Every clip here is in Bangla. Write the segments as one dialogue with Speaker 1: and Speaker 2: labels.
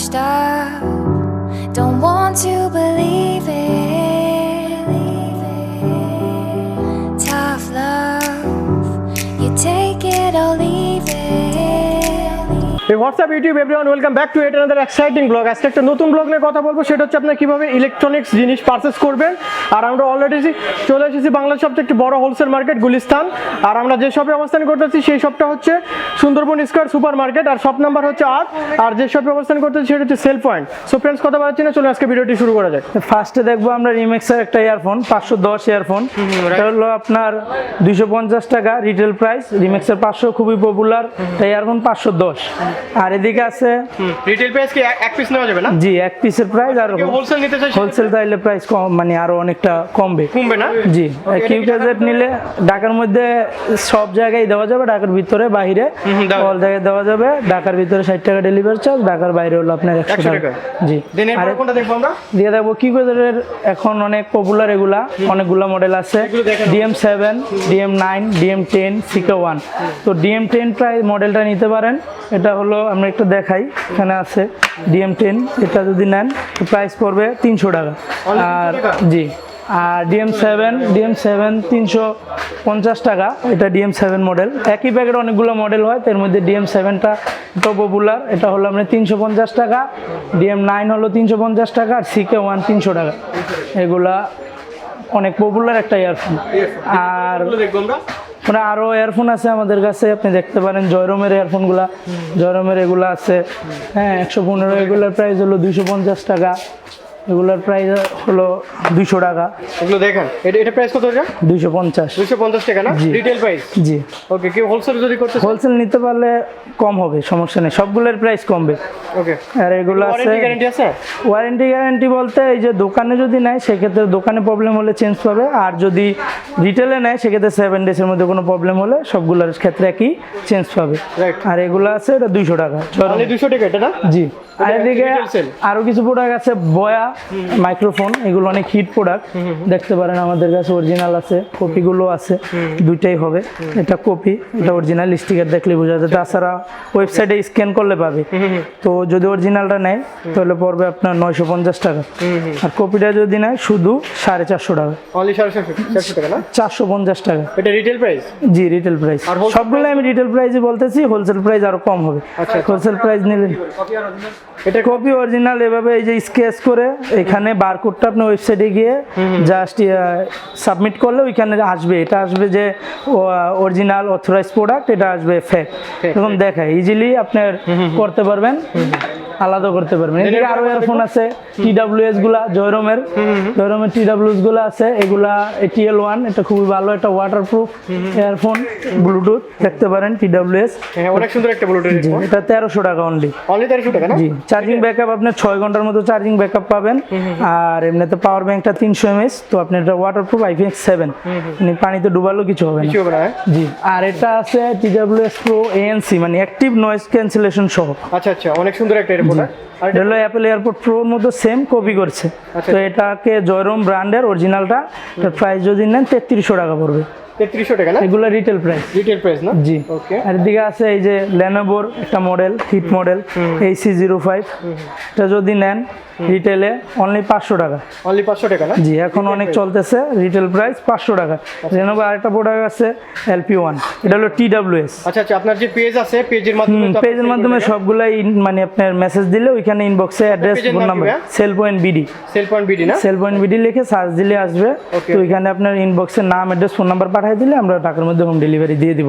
Speaker 1: washed up. Don't want to
Speaker 2: WhatsApp YouTube everyone welcome back to yet another exciting blog আজকে একটা নতুন ব্লগ নিয়ে কথা বলব। সেটা হচ্ছে আপনার কীভাবে ইলেকট্রনিক্স জিনিস পারচেস করবেন। আর আমরা অলরেডি চলে এসেছি বাংলার সবচেয়ে একটি বড় হোলসেল মার্কেট গুলিস্তান। আর আমরা যে শপে অবস্থান করতেছি সেই শপটা হচ্ছে সুন্দরবন স্কোয়ার সুপার মার্কেট আর শপ নাম্বার হচ্ছে আট। আর যে শপে অবস্থান করতেছি সেটা হচ্ছে সেল পয়েন্ট সো ফ্রেন্ডস কথা বলাচ্ছি না চলুন আজকে ভিডিওটি শুরু করা যায়
Speaker 3: ফার্স্টে দেখব আমরা রিমেক্সের একটা ইয়ারফোন পাঁচশো দশ ইয়ারফোন এটা হলো আপনার দুইশো পঞ্চাশ টাকা রিটেল প্রাইস রিমেক্সের পাঁচশো খুবই পপুলার ইয়ারফোন পাঁচশো দশ। আর এদিকে আছে
Speaker 2: রিটেল প্রাইস কি এক পিস নেওয়া যাবে না?
Speaker 3: জি এক পিসের প্রাইস আর
Speaker 2: হোলসেল নিতে চাই
Speaker 3: হোলসেল তাইলে প্রাইস কম মানে আরও অনেকটা কমবে।
Speaker 2: কমবে না?
Speaker 3: জি কিউ ক্যাজেট নিলে ঢাকার মধ্যে সব জায়গায় দেওয়া যাবে ঢাকার ভিতরে বাইরে। অল জায়গায় দেওয়া যাবে ঢাকার ভিতরে ষাট টাকা ডেলিভারি চার্জ ঢাকার বাইরে হলো আপনার একশো
Speaker 2: 100
Speaker 3: টাকা। জি।
Speaker 2: দেন
Speaker 3: আর
Speaker 2: কোনটা দেখব আমরা?
Speaker 3: দিয়ে দেখব কি কোজের এখন অনেক পপুলার এগুলা অনেকগুলা মডেল আছে। DM seven DM nine DM ten CK one তো ডিএম টেন প্রায় মডেলটা নিতে পারেন। এটা হলো আমরা একটু দেখাই। এখানে আছে ডিএম টেন, এটা যদি নেন প্রাইস পড়বে তিনশো টাকা। আর জি, আর ডিএম সেভেন ডিএম সেভেন তিনশো পঞ্চাশ টাকা, এটা ডিএম সেভেন মডেল একই প্যাকেট অনেকগুলো মডেল হয়, তার মধ্যে ডিএম সেভেনটা তো পপুলার এটা হলো আপনার তিনশো পঞ্চাশ টাকা, ডিএম নাইন হলো তিনশো পঞ্চাশ টাকা, আর সিকে ওয়ান তিনশো টাকা। এগুলা অনেক পপুলার একটা ইয়ারফোন। আর মানে আরও এয়ারফোন আছে আমাদের কাছে আপনি দেখতে পারেন জয়রমের ইয়ারফোনগুলা জয়রমের এগুলা আছে। হ্যাঁ একশো পনেরো এগুলোর প্রাইস হলো দুইশো পঞ্চাশ টাকা। এগুলোর প্রাইস হলো দুইশো টাকা।
Speaker 2: এগুলো দেখেন এটা এটা প্রাইস কত এটা?
Speaker 3: দুইশো পঞ্চাশ।
Speaker 2: দুশো পঞ্চাশ টাকা না। রিটেল প্রাইস
Speaker 3: জি।
Speaker 2: ওকে কেউ হোলসেল যদি করতে
Speaker 3: হোলসেল নিতে পারলে কম হবে সমস্যা নেই। সবগুলোর প্রাইস কমবে।
Speaker 2: ওকে
Speaker 3: আর এগুলো আছে
Speaker 2: ওয়ারেন্টি গ্যারান্টি আছে?
Speaker 3: ওয়ারেন্টি গ্যারান্টি বলতে এই যে দোকানে যদি নেয় সেক্ষেত্রে দোকানে প্রবলেম হলে চেঞ্জ পাবে। আর যদি রিটেলে নেয় সেক্ষেত্রে সেভেন ডেজের মধ্যে কোনো প্রবলেম হলে সবগুলোর ক্ষেত্রে একই চেঞ্জ পাবে. আর এগুলো আছে এটা দুইশো টাকা।
Speaker 2: দুশো টাকা এটা না?
Speaker 3: জি। আর এদিকে
Speaker 2: retail sell?
Speaker 3: আরও কিছু প্রোডাক্ট আছে বয়া মাইক্রোফোন এগুলো অনেক হিট প্রোডাক্ট দেখতে পারেন আমাদের কাছে অরিজিনাল আছে কপিগুলো আছে দুইটাই হবে। এটা কপি এটা অরিজিনাল স্টিকার দেখলে বোঝা যায়। তাছাড়া ওয়েবসাইটে স্ক্যান করলে পাবে। তো যদি অরিজিনালটা নেয় তাহলে পড়বে আপনার নয়শো পঞ্চাশ টাকা। আর কপিটা যদি নেয় শুধু সাড়ে চারশো টাকা।
Speaker 2: চারশো
Speaker 3: পঞ্চাশ টাকা।
Speaker 2: এটা রিটেল প্রাইস
Speaker 3: জি রিটেল প্রাইস সবগুলো আমি রিটেল প্রাইসই বলতেছি হোলসেল প্রাইস আরও কম হবে।
Speaker 2: আচ্ছা।
Speaker 3: হোলসেল প্রাইস নিলে
Speaker 2: এটা
Speaker 3: কপি অরিজিনাল এভাবে এই যে স্কেচ করে এখানে বারকোডটা আপনি ওয়েবসাইটে গিয়ে জাস্ট সাবমিট করলে ওইখানে আসবে। এটা আসবে যে অরিজিনাল অথরাইজ প্রোডাক্ট এটা আসবে ফেক এরকম দেখায়। ইজিলি আপনার করতে পারবেন। আলাদা করতে পারবেন। এদিকে আরও ইয়ারফোন আছে টিডাব্লিউএসগুলা জয়রমের। জয়রমের টিডাব্লিউএসগুলা আছে এগুলা টিএল ওয়ান এটা খুবই ভালো একটা ওয়াটারপ্রুফ ইয়ারফোন ব্লুটুথ দেখতে পারেন টিডাব্লিউএস
Speaker 2: হ্যাঁ অনেক সুন্দর একটা ব্লুটুথ
Speaker 3: এটা তেরোশো টাকা অনলি
Speaker 2: অনলি তেরোশো টাকা না?
Speaker 3: জি চার্জিং ব্যাকআপ আপনি ছয় ঘণ্টার মতো চার্জিং ব্যাকআপ পাবেন। আর এমনিতে পাওয়ার ব্যাংকটা তিনশো এমএস তো আপনি এটা ওয়াটারপ্রুফ আইপিএক্স সেভেন মানে পানিতে ডুবালেও কিছু হবে না।
Speaker 2: হ্যাঁ?
Speaker 3: জি আর এটা আছে টিডাব্লিউএস প্রো এএনসি মানে অ্যাক্টিভ নয়েজ ক্যান্সেলেশন সহ।
Speaker 2: আচ্ছা আচ্ছা অনেক সুন্দর একটা
Speaker 3: এটা হলো অ্যাপেল এয়ারপোর্ট প্রোর মতো সেম কপি করছে।
Speaker 2: আচ্ছা।
Speaker 3: তো এটাকে জয়রম ব্র্যান্ডের অরিজিনালটা এটার প্রাইস যদি নেন তেত্রিশশো টাকা পড়বে।
Speaker 2: তেত্রিশশো টাকা না?
Speaker 3: এগুলো রিটেল প্রাইস
Speaker 2: রিটেল প্রাইস না?
Speaker 3: জি।
Speaker 2: ওকে
Speaker 3: আর আছে এই যে লেনোভোর একটা মডেল হিট মডেল এই সি জিরো ফাইভ এটা যদি নেন রিটেলে অনলি পাঁচশো টাকা।
Speaker 2: অনলি পাঁচশো টাকা না?
Speaker 3: জি এখন অনেক চলতেছে রিটেল প্রাইস পাঁচশো টাকা। লেনোভো আরেকটা প্রোডাক্ট আছে এলপি ওয়ান এটা হলো টি ডাব্লিউএস
Speaker 2: আচ্ছা আচ্ছা আপনার যে পেজ আছে পেজের মাধ্যমে
Speaker 3: পেজের মাধ্যমে সবগুলাই মানে আপনার মেসেজ দিলে ওইখানে ইনবক্সে address phone number Cell Point BD
Speaker 2: Cell Point BD না?
Speaker 3: সেল পয়েন্ট বিডি লিখে সার্চ দিলে আসবে। তো ওইখানে আপনার ইনবক্সের নাম অ্যাড্রেস ফোন নাম্বার পাঠিয়ে দিলে আমরা টাকার মধ্যে হোম ডেলিভারি দিয়ে দিব।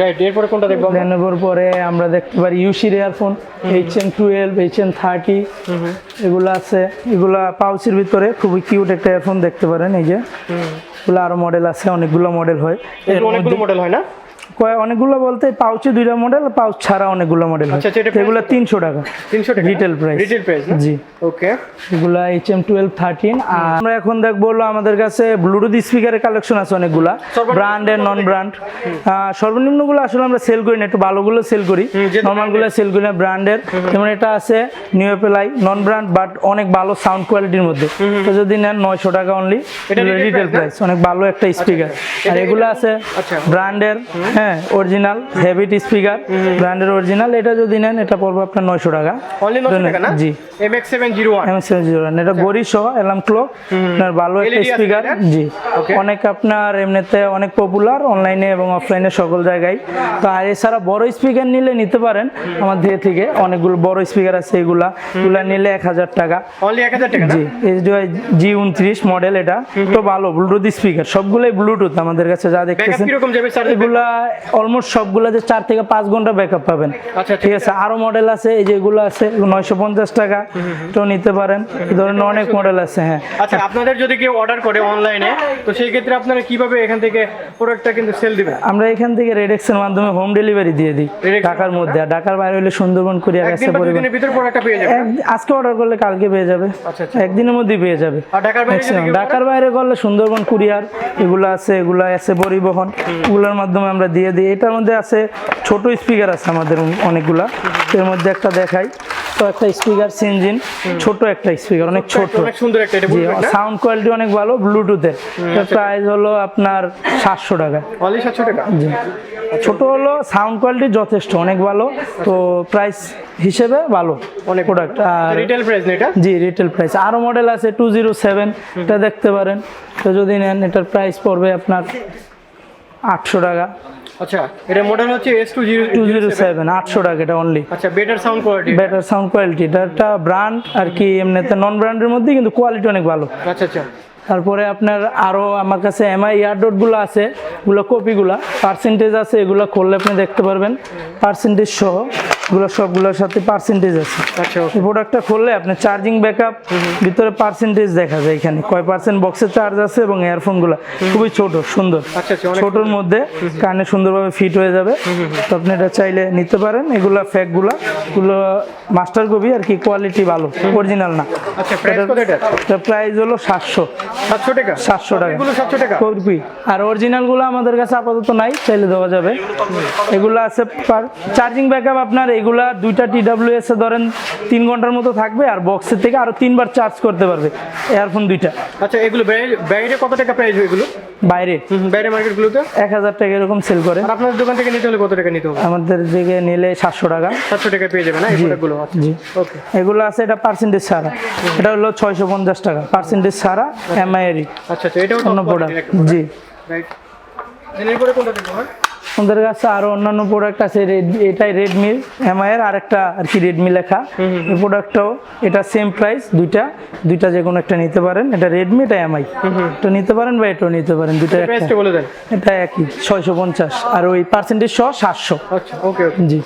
Speaker 2: রাইট এরপরে কোনটা দেখব আমরা?
Speaker 3: লেনোভোর পরে আমরা দেখতে পারি ইউসির earphone H M twelve H N thirty এগুলো আছে এগুলা পাউচের ভিতরে খুবই কিউট একটা ইয়ারফোন দেখতে পারেন এই যে। এগুলো আরও মডেল আছে অনেকগুলো মডেল হয়।
Speaker 2: অনেকগুলো মডেল হয় না?
Speaker 3: অনেকগুলো বলতে পাউচে দুইটা মডেল পাউচ ছাড়া অনেকগুলো মডেল
Speaker 2: আচ্ছা, আচ্ছা,
Speaker 3: এগুলো তিনশো টাকা।
Speaker 2: তিনশো টাকা?
Speaker 3: রিটেল প্রাইস
Speaker 2: রিটেল প্রাইস
Speaker 3: জি।
Speaker 2: ওকে
Speaker 3: এগুলা এইচ এম টুয়েলভ থার্টিন আর আমরা এখন দেখব হলো আমাদের কাছে ব্লুটুথ স্পিকারের কালেকশন আছে অনেকগুলা।
Speaker 2: সর্বনিম্ন
Speaker 3: ব্র্যান্ডের নন ব্র্যান্ড সর্বনিম্নগুলো আসলে আমরা সেল করি না একটু ভালোগুলো সেল করি। নর্মালগুলো সেল করি না ব্র্যান্ডের যেমন এটা আছে নিউ অ্যাপেলাই নন ব্র্যান্ড বাট অনেক ভালো সাউন্ড কোয়ালিটির মধ্যে। তো যদি নেন নয়শো টাকা অনলি
Speaker 2: এটা
Speaker 3: রিটেল প্রাইস অনেক ভালো একটা স্পিকার আর এগুলো আছে
Speaker 2: আচ্ছা।
Speaker 3: ব্র্যান্ডের হ্যাঁ। হ্যাঁ অরিজিনাল হেভিট স্পিকার ব্র্যান্ডের অরিজিনাল এটা যদি নেন এটা পড়বে আপনার নয়শো টাকা। জি।
Speaker 2: M X seven zero one
Speaker 3: M seven zero এটা গড়ি সহ অ্যালার্ম ক্লক আপনার ভালো একটা স্পিকার জি। অনেক আপনার এমনিতে অনেক পপুলার অনলাইনে এবং অফলাইনে সকল জায়গায়। তো আর এছাড়া বড় স্পিকার নিলে নিতে পারেন আমার দিয়ে থেকে। অনেকগুলো বড় স্পিকার আছে এগুলা। এগুলা নিলে এক হাজার টাকা। জি এইচডিআই জি উনত্রিশ মডেল এটা। তো ভালো ব্লুটুথ স্পিকার সবগুলোই ব্লুটুথ আমাদের কাছে যা দেখতেছেন। এগুলা অলমোস্ট সবগুলা যে চার থেকে পাঁচ ঘণ্টা ব্যাকআপ পাবেন।
Speaker 2: আচ্ছা,
Speaker 3: ঠিক আছে আরও মডেল আছে এই যেগুলো আছে নয়শো পঞ্চাশ টাকা তো নিতে পারেন। এই ধরনের অনেক মডেল আছে হ্যাঁ।
Speaker 2: আচ্ছা আপনাদের যদি কেউ অর্ডার করে অনলাইনে তো সেই ক্ষেত্রে আপনারা কীভাবে এখান থেকে প্রোডাক্টটা কিন্তু সেল দিবেন
Speaker 3: আমরা এখান থেকে রেডেক্সের মাধ্যমে হোম ডেলিভারি দিয়ে দিই ঢাকার মধ্যে। আর ঢাকার বাইরে হলে সুন্দরবন কুরিয়ার কাছে পরিবহন
Speaker 2: ভিতর প্রোডাক্টটা পেয়ে যাবেন
Speaker 3: আজকে অর্ডার করলে কালকে পেয়ে যাবে।
Speaker 2: আচ্ছা, আচ্ছা।
Speaker 3: একদিনের মধ্যেই পেয়ে যাবে।
Speaker 2: আর ঢাকার বাইরে
Speaker 3: ঢাকার বাইরে করলে সুন্দরবন কুরিয়ার এগুলো আছে এগুলো আছে পরিবহন। এগুলোর মাধ্যমে আমরা দিয়ে দিই। এটার মধ্যে আছে ছোট স্পিকার আছে আমাদের অনেকগুলা। এর মধ্যে একটা দেখাই। তো একটা স্পিকার সিনজিন। ছোট একটা স্পিকার অনেক ছোট
Speaker 2: অনেক সুন্দর একটা
Speaker 3: সাউন্ড কোয়ালিটি অনেক ভালো ব্লুটুথের। প্রাইস হলো আপনার সাতশো টাকা
Speaker 2: অনলি সাতশো টাকা?
Speaker 3: জি। ছোট হলো সাউন্ড কোয়ালিটি যথেষ্ট অনেক ভালো। তো প্রাইস হিসেবে ভালো
Speaker 2: অনেক
Speaker 3: প্রোডাক্ট আর
Speaker 2: রিটেল প্রাইস এটা?
Speaker 3: জি রিটেল প্রাইস আরও মডেল আছে টু জিরো সেভেন এটা দেখতে পারেন। তো যদি নেন এটার প্রাইস পড়বে আপনার আটশো টাকা।
Speaker 2: আচ্ছা এটা মডেল হচ্ছে S two zero
Speaker 3: two zero seven আটশো টাকা এটা অনলি
Speaker 2: আচ্ছা better sound quality
Speaker 3: better sound quality এটা একটা ব্র্যান্ড আর কি এমনিতে নন ব্র্যান্ডের মধ্যে কিন্তু কোয়ালিটি অনেক ভালো।
Speaker 2: আচ্ছা আচ্ছা।
Speaker 3: তারপরে আপনার আরও আমার কাছে এমআই ইয়ারডটগুলো আছে এগুলো কপিগুলো পার্সেন্টেজ আছে এগুলো করলে আপনি দেখতে পারবেন। পার্সেন্টেজ সহ এগুলো সবগুলোর সাথে পার্সেন্টেজ আছে।
Speaker 2: আচ্ছা
Speaker 3: এই প্রোডাক্টটা খুললে আপনার চার্জিং ব্যাকআপ ভিতরে পার্সেন্টেজ দেখা যায় এখানে। কয় পার্সেন্ট বক্সের চার্জ আছে এবং ইয়ারফোনগুলো খুবই ছোট সুন্দর।
Speaker 2: আচ্ছা, আচ্ছা,
Speaker 3: মধ্যে কানে সুন্দরভাবে ফিট হয়ে যাবে। তো আপনি এটা চাইলে নিতে পারেন। এগুলো ফ্যাকগুলো এগুলো মাস্টার কপি আর কি কোয়ালিটি ভালো অরিজিনাল না।
Speaker 2: আচ্ছা প্রাইস
Speaker 3: প্রাইস হলো সাতশো।
Speaker 2: সাতশো টাকা?
Speaker 3: সাতশো টাকা।
Speaker 2: এগুলো সাতশো টাকা?
Speaker 3: কপি। আর অরিজিনালগুলো আমাদের কাছে আপাতত নাই চাইলে দেওয়া যাবে। এগুলো আছে চার্জিং ব্যাকআপ আপনার এগুলা দুইটা টিডাব্লিউএস এ ধরেন তিন ঘণ্টার মতো থাকবে আর বক্সের থেকে আরও তিনবার চার্জ করতে পারবে এয়ারফোন দুইটা।
Speaker 2: আচ্ছা এগুলো বাইরে কত টাকা প্রাইস এগুলো?
Speaker 3: বাইরে।
Speaker 2: বাইরে মার্কেটগুলোতে?
Speaker 3: এক হাজার টাকা এরকম সেল করে।
Speaker 2: আর আপনাদের দোকান থেকে নিতে হলে কত টাকা নিতে হবে?
Speaker 3: আমাদের দিকে নিলে সাতশো টাকা।
Speaker 2: সাতশো টাকা পেয়ে যাবেন এই প্রোডাক্টগুলো
Speaker 3: জি।
Speaker 2: ওকে
Speaker 3: এগুলো আছে এটা পার্সেন্টেজ ছাড়া। এটা হলো ছয়শো পঞ্চাশ টাকা। পার্সেন্টেজ ছাড়া এমআইএরই
Speaker 2: আচ্ছা আচ্ছা এটাও
Speaker 3: অন্য প্রোডাক্ট জি।
Speaker 2: রাইট এরপরে কোনটা দেখব
Speaker 3: আমাদের কাছে আরও অন্যান্য প্রোডাক্ট আছে এটাই রেডমি এমআই এর আরেকটা আর কি রেডমি লেখা। এই প্রোডাক্টটাও এটা সেম প্রাইস দুইটা দুইটা যে কোনো একটা নিতে পারেন। এটা রেডমি এটা এমআই এটা নিতে পারেন বা এটাও নিতে পারেন দুইটা একটা।
Speaker 2: প্রাইসটা বলে দেন।
Speaker 3: এটা একই ছয়শো পঞ্চাশ। আর ওই পার্সেন্টেজ সহ সাতশো।
Speaker 2: আচ্ছা
Speaker 3: জি।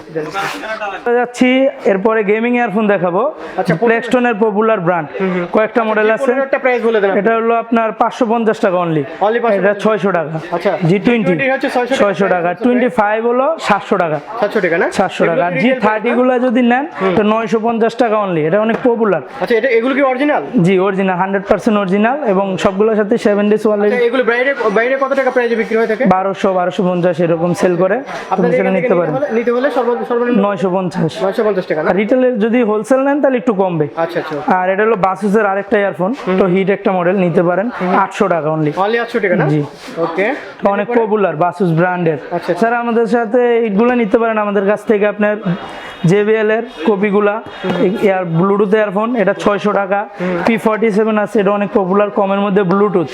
Speaker 3: যাচ্ছি এরপরে গেমিং ইয়ারফোন দেখাবো।
Speaker 2: আচ্ছা,
Speaker 3: প্লেক্সটনের পপুলার ব্র্যান্ড কয়েকটা মডেল আছে।
Speaker 2: একটা প্রাইস বলে দেন
Speaker 3: এটা হলো আপনার পাঁচশো পঞ্চাশ টাকা অনলি
Speaker 2: Only 550
Speaker 3: এটা ছয়শো টাকা।
Speaker 2: আচ্ছা।
Speaker 3: জি টোয়েন্টি
Speaker 2: G20 হচ্ছে 600 টাকা।
Speaker 3: টোয়েন্টি ফাইভ হলো সাতশো টাকা।
Speaker 2: সাতশো টাকা না?
Speaker 3: সাতশো টাকা। আর জি থার্টি গুলো যদি নেন তো নয়শো পঞ্চাশ টাকা অনলি এটা অনেক পপুলার
Speaker 2: আচ্ছা এটা এগুলো কি অরিজিনাল
Speaker 3: জি অরিজিনাল হান্ড্রেড পার্সেন্ট অরিজিনাল এবং সবগুলোর সাথে সেভেন ডেজ
Speaker 2: আচ্ছা এগুলো বাইরে বাইরে কত টাকা প্রাইসে বিক্রি হয়ে থাকে?
Speaker 3: বারোশো বারোশো পঞ্চাশ এরকম সেল করে।
Speaker 2: আপনাদের
Speaker 3: সেটা নিতে পারেন।
Speaker 2: নিতে হলে সর্বনিম্ন
Speaker 3: নয়শো পঞ্চাশ।
Speaker 2: নয়শো পঞ্চাশ টাকা না?
Speaker 3: রিটেলের যদি হোলসেল নেন তাহলে একটু কমবে।
Speaker 2: আচ্ছা আচ্ছা।
Speaker 3: আর এটা হলো বাসুসের আরেকটা ইয়ারফোন তো হিট একটা মডেল নিতে পারেন আটশো টাকা অনলি
Speaker 2: অনলি আটশো টাকা না?
Speaker 3: জি।
Speaker 2: ওকে
Speaker 3: অনেক পপুলার বাসুস ব্র্যান্ডের
Speaker 2: আচ্ছা।
Speaker 3: স্যার আমাদের সাথে ইটগুলো নিতে পারেন আমাদের কাছ থেকে আপনার জেবিএল এর কপিগুলা এয়ার ব্লুটুথ ইয়ারফোন এটা ছয়শো টাকা। পি ফর্টি সেভেন আছে এটা অনেক পপুলার কমের মধ্যে ব্লুটুথ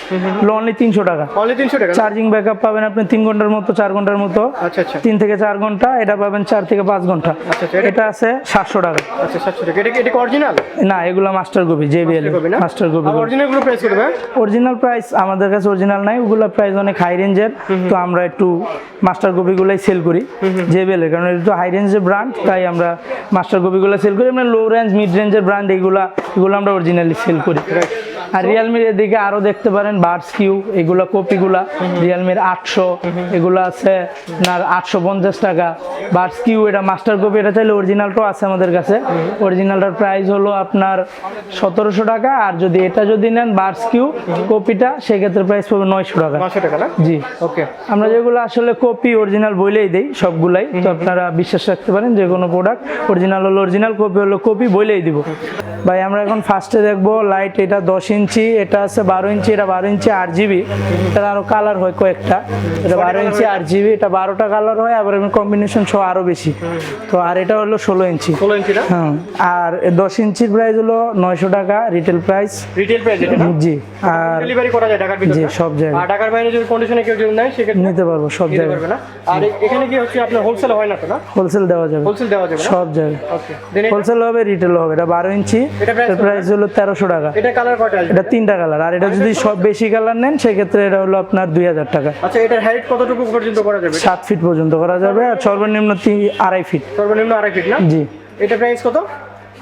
Speaker 3: অনলি তিনশো টাকা।
Speaker 2: অনলি তিনশো টাকা
Speaker 3: চার্জিং ব্যাকআপ পাবেন আপনি তিন ঘণ্টার মতো চার ঘণ্টার মতো।
Speaker 2: আচ্ছা আচ্ছা।
Speaker 3: তিন থেকে চার ঘণ্টা এটা পাবেন চার থেকে পাঁচ ঘণ্টা।
Speaker 2: আচ্ছা, এটা-
Speaker 3: আছে সাতশো টাকা।
Speaker 2: আচ্ছা সাতশো টাকা। এটা কি এটা অরিজিনাল
Speaker 3: না এগুলো মাস্টার কপি জেবিএল
Speaker 2: না?
Speaker 3: মাস্টার কপি
Speaker 2: অরিজিনালগুলো প্রাইস করবে
Speaker 3: অরিজিনাল প্রাইস আমাদের কাছে অরিজিনাল নাই ওগুলো প্রাইস অনেক হাই রেঞ্জের তো আমরা একটু মাস্টার কপিগুলোই সেল করি জেবেলের কারণ এটা তো হাই রেঞ্জের ব্র্যান্ড তাই আমরা মাস্টার কপিগুলো সেল করি আমরা লো রেঞ্জ মিড রেঞ্জের ব্র্যান্ড এগুলা, এগুলো আমরা অরিজিনালি সেল করি। আর রিয়েলমির এদিকে আরও দেখতে পারেন বার্ডস কিউ এগুলো কপিগুলা রিয়েলমির আটশো এগুলো আছে আপনার আটশো পঞ্চাশ টাকা। বার্ডস কিউ এটা মাস্টার কপি এটা চাইলে অরিজিনালটাও আছে আমাদের কাছে। অরিজিনালটার প্রাইস হলো আপনার সতেরোশো টাকা আর যদি এটা যদি নেন বার্ডস কিউ কপিটা সেক্ষেত্রে প্রাইস পড়বে নয়শো টাকা।
Speaker 2: নশো টাকা না?
Speaker 3: জি।
Speaker 2: ওকে
Speaker 3: আমরা যেগুলো আসলে কপি অরিজিনাল বইলেই দিই সবগুলাই তো আপনারা বিশ্বাস রাখতে পারেন যে কোনো প্রোডাক্ট অরিজিনাল হলো অরিজিনাল কপি হলো কপি বইলেই দিব। ভাই আমরা এখন ফার্স্টে দেখব লাইট এটা দশ ইঞ্চি এটা আছে বারো ইঞ্চি এটা বারো ইঞ্চি আট জিবি এটা আরও কালার হয় কয়েকটা। এটা বারো ইঞ্চি আট জিবি এটা বারোটা কালার হয় আবার কম্বিনেশন সহ আরও বেশি। তো আর এটা হলো ষোলো ইঞ্চি।
Speaker 2: ষোলো ইঞ্চি
Speaker 3: হ্যাঁ আর দশ ইঞ্চির প্রাইস হলো নয়শো টাকা রিটেল প্রাইস
Speaker 2: রিটেল প্রাইস
Speaker 3: জি আর
Speaker 2: ডেলিভারি করা যায় ঢাকার ভিতরে
Speaker 3: জি সব জায়গায়।
Speaker 2: আর ঢাকার বাইরে যদি কন্ডিশনে কেউ যদি নেয় সেক্ষেত্রে
Speaker 3: নিতে পারব সব জায়গায়।
Speaker 2: আর এখানে কি হচ্ছে আপনার হোলসেল হয় না তো না?
Speaker 3: হোলসেল দেওয়া যাবে।
Speaker 2: হোলসেল দেওয়া যাবে
Speaker 3: সব জায়গায়।
Speaker 2: ওকে
Speaker 3: হোলসেল হবে রিটেল হবে। এটা বারো ইঞ্চি
Speaker 2: এটা
Speaker 3: প্রাইস হলো তেরোশো টাকা।
Speaker 2: এটা কালার কয়টা?
Speaker 3: এটা তিনটা কালার আর এটা যদি সব বেশি কালার নেন সেক্ষেত্রে এটা হলো আপনার দুই হাজার টাকা।
Speaker 2: আচ্ছা এটার হাইট কতটুকু পর্যন্ত করা যাবে?
Speaker 3: সাত ফিট পর্যন্ত করা যাবে আর সর্বনিম্ন আড়াই ফিট
Speaker 2: সর্বনিম্ন আড়াই ফিট না?
Speaker 3: জি।
Speaker 2: এটা প্রাইস কত?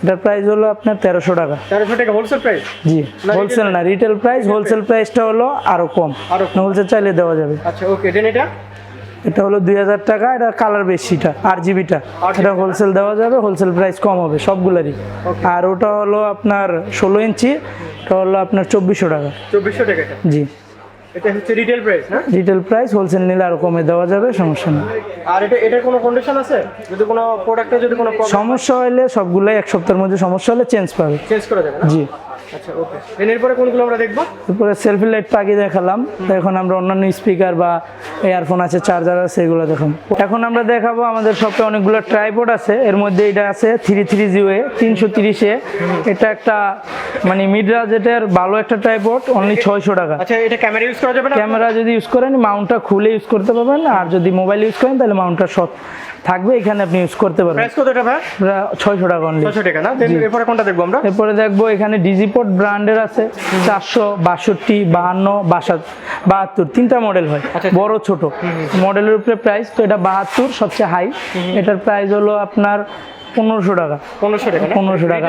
Speaker 3: এটার প্রাইস হলো আপনার তেরোশো টাকা।
Speaker 2: তেরোশো টাকা হোলসেল প্রাইস
Speaker 3: জি
Speaker 2: না,
Speaker 3: হোলসেল না রিটেল প্রাইস হোলসেল প্রাইসটা হলো আরও কম।
Speaker 2: আরও কম।
Speaker 3: হোলসেল চাইলে দেওয়া যাবে।
Speaker 2: আচ্ছা ওকে দেন এটা?
Speaker 3: এটা হলো দুই হাজার টাকা এটা কালার বেশিটা আর জিবিটা এটা হোলসেল দেওয়া যাবে হোলসেল প্রাইস কম হবে সবগুলারই। আর ওটা হলো আপনার ষোলো ইঞ্চি ওটা হলো আপনার চব্বিশশো টাকা।
Speaker 2: চব্বিশশো টাকা
Speaker 3: জি।
Speaker 2: এটা হচ্ছে retail price
Speaker 3: retail price wholesale নিলে আরও কমে দেওয়া যাবে সমস্যা নেই।
Speaker 2: আর এটা এটার কোনো কন্ডিশন আছে? যদি কোনো প্রোডাক্টে যদি কোনো
Speaker 3: সমস্যা হলে সবগুলাই এক সপ্তাহের মধ্যে সমস্যা হলে চেঞ্জ পাবে।
Speaker 2: চেঞ্জ করা যাবে
Speaker 3: জি।
Speaker 2: আচ্ছা ওকে দেন এরপরে কোনগুলো আমরা দেখব?
Speaker 3: তারপরে সেলফি লাইট পাখি দেখালাম। এখন আমরা অন্যান্য স্পিকার বা ইয়ারফোন আছে চার্জার আছে এগুলো এখন আমরা দেখাবো আমাদের শপে অনেকগুলো আছে। এর মধ্যে এটা আছে থ্রি থ্রি জিওয়ে তিনশো তিরিশে এটা একটা মানে মিড বাজেটের ভালো একটা ট্রাইপড অনলি ছয়শো টাকা।
Speaker 2: আচ্ছা এটা ক্যামেরা ইউজ করা যাবে না?
Speaker 3: ক্যামেরা যদি ইউজ করেন মাউন্টটা খুলে ইউজ করতে পারবেন আর যদি মোবাইল ইউজ করেন তাহলে মাউন্টটা শর্ট থাকবে এখানে আপনি ইউজ করতে পারবেন।
Speaker 2: প্রাইস কত এটা ভাই?
Speaker 3: ছয়শো টাকা অনলি
Speaker 2: 600 টাকা না? দেন এরপরে কোনটা দেখব আমরা?
Speaker 3: এরপরে দেখব এখানে ডিজিপোর্ট ব্র্যান্ডের আছে চারশো বাষট্টি বাহান্ন বাসা বাহাত্তর তিনটা মডেল হয়
Speaker 2: আচ্ছা।
Speaker 3: বড় ছোট। মডেলের উপরে প্রাইস তো এটা বাহাত্তর সবচেয়ে হাই এটার প্রাইস হলো আপনার পনেরোশো টাকা।
Speaker 2: পনেরোশো টাকা
Speaker 3: পনেরোশো টাকা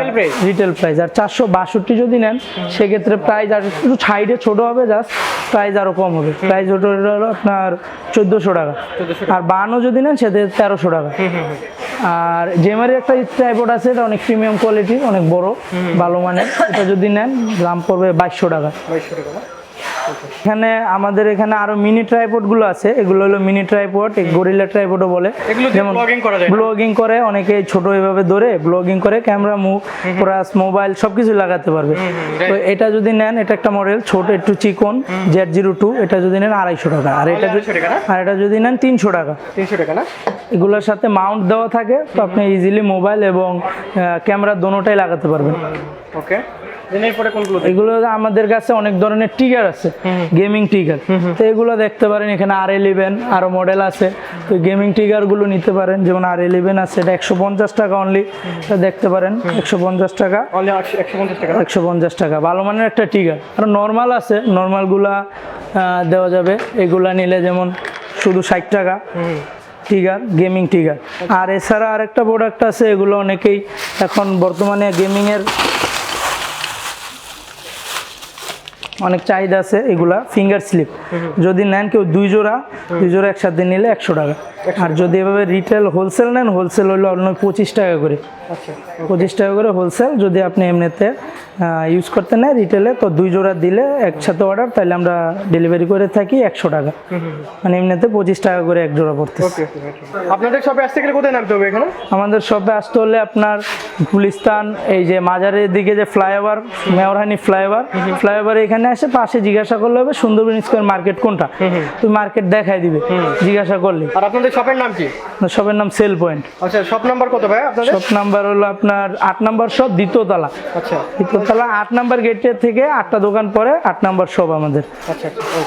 Speaker 3: রিটেল প্রাইস আর চারশো বাষট্টি যদি নেন সেক্ষেত্রে প্রাইস আর একটু সাইডে ছোট হবে জাস্ট প্রাইস আরও কম হবে। প্রাইস ওটা হলো আপনার চোদ্দোশো টাকা। আর বান্ন যদি নেন সেতে তেরোশো টাকা। আর জেমারি একটা ট্রাইপড আছে এটা অনেক প্রিমিয়াম কোয়ালিটির অনেক বড় ভালো মানের। এটা যদি নেন দাম পড়বে বাইশশো টাকা।
Speaker 2: বাইশশো টাকা
Speaker 3: এখানে আমাদের এখানে আরও মিনি ট্রাইপডগুলো আছে। এগুলো হলো মিনি ট্রাইপড গরিলা ট্রাইপডও বলে।
Speaker 2: এগুলো দিয়ে vlogging করা যায় না?
Speaker 3: ব্লগিং করে অনেকে ছোট এভাবে ধরে ব্লগিং করে ক্যামেরা মুখ প্লাস মোবাইল সবকিছু লাগাতে পারবে। তো এটা যদি নেন এটা একটা মডেল ছোট একটু চিকন জেড জিরো টু এটা যদি নেন আড়াইশো টাকা। আর এটা যদি
Speaker 2: 250 টাকা না?
Speaker 3: আর এটা যদি নেন তিনশো টাকা।
Speaker 2: তিনশো টাকা না?
Speaker 3: এগুলোর সাথে মাউন্ট দেওয়া থাকে তো আপনি ইজিলি মোবাইল এবং ক্যামেরা দোনোটাই লাগাতে পারবেন।
Speaker 2: ওকে। কোনগুলো
Speaker 3: এগুলো আমাদের কাছে অনেক ধরনের টিগার আছে গেমিং টিগার। তো এগুলো দেখতে পারেন এখানে আর ইলেভেন আরও মডেল আছে। তো গেমিং টিগারগুলো নিতে পারেন যেমন আর ইলেভেন আছে এটা একশো পঞ্চাশ টাকা অনলি দেখতে পারেন একশো পঞ্চাশ টাকা।
Speaker 2: একশো পঞ্চাশ টাকা।
Speaker 3: ভালো মানের একটা টিগার। আর নর্মাল আছে নর্মালগুলা দেওয়া যাবে। এগুলা নিলে যেমন শুধু ষাট টাকা। টিগার গেমিং টিগার। আর এছাড়া আরেকটা প্রোডাক্ট আছে এগুলো অনেকেই এখন বর্তমানে গেমিংয়ের অনেক চাহিদা আছে এগুলা ফিঙ্গার স্লিপ যদি নেন কেউ দুই জোড়া দুই জোড়া একসাথে নিলে একশো টাকা। আর যদি এভাবে রিটেল হোলসেল নেন হোলসেল হলো অন্য পঁচিশ টাকা করে। পঁচিশ টাকা করে হোলসেল যদি আপনি এমনিতে ইউজ করতে নেয় রিটেলে তো দুই জোড়া দিলে একসাথে অর্ডার তাহলে আমরা ডেলিভারি করে থাকি একশো টাকা। মানে এমনিতে পঁচিশ টাকা করে এক জোড়া পড়তে
Speaker 2: আপনাদের শপে আসতে গেলে কোথায় নামতে হবে এখানে?
Speaker 3: আমাদের শপে আসতে হলে আপনার গুলিস্তান এই যে মাজারের দিকে যে ফ্লাইওভার মেয়রহানি ফ্লাইওভার ফ্লাইওভার এখানে আসে পাশে জিজ্ঞাসা করলে হবে সুন্দরবন স্কোয়ার মার্কেট কোনটা? তুই মার্কেট দেখাই দিবে জিজ্ঞাসা করলে।
Speaker 2: আর আপনাদের শপের নাম কি?
Speaker 3: শপের নাম সেল পয়েন্ট
Speaker 2: আচ্ছা শপ নাম্বার কত ভাই আপনাদের?
Speaker 3: শপ নাম্বার হলো আপনার আট নাম্বার সব দ্বিতীয় তালা
Speaker 2: আচ্ছা।
Speaker 3: দ্বিতীয় তালা আট নাম্বার গেটের থেকে আটটা দোকান পরে আট নাম্বার সব আমাদের।
Speaker 2: আচ্ছা আচ্ছা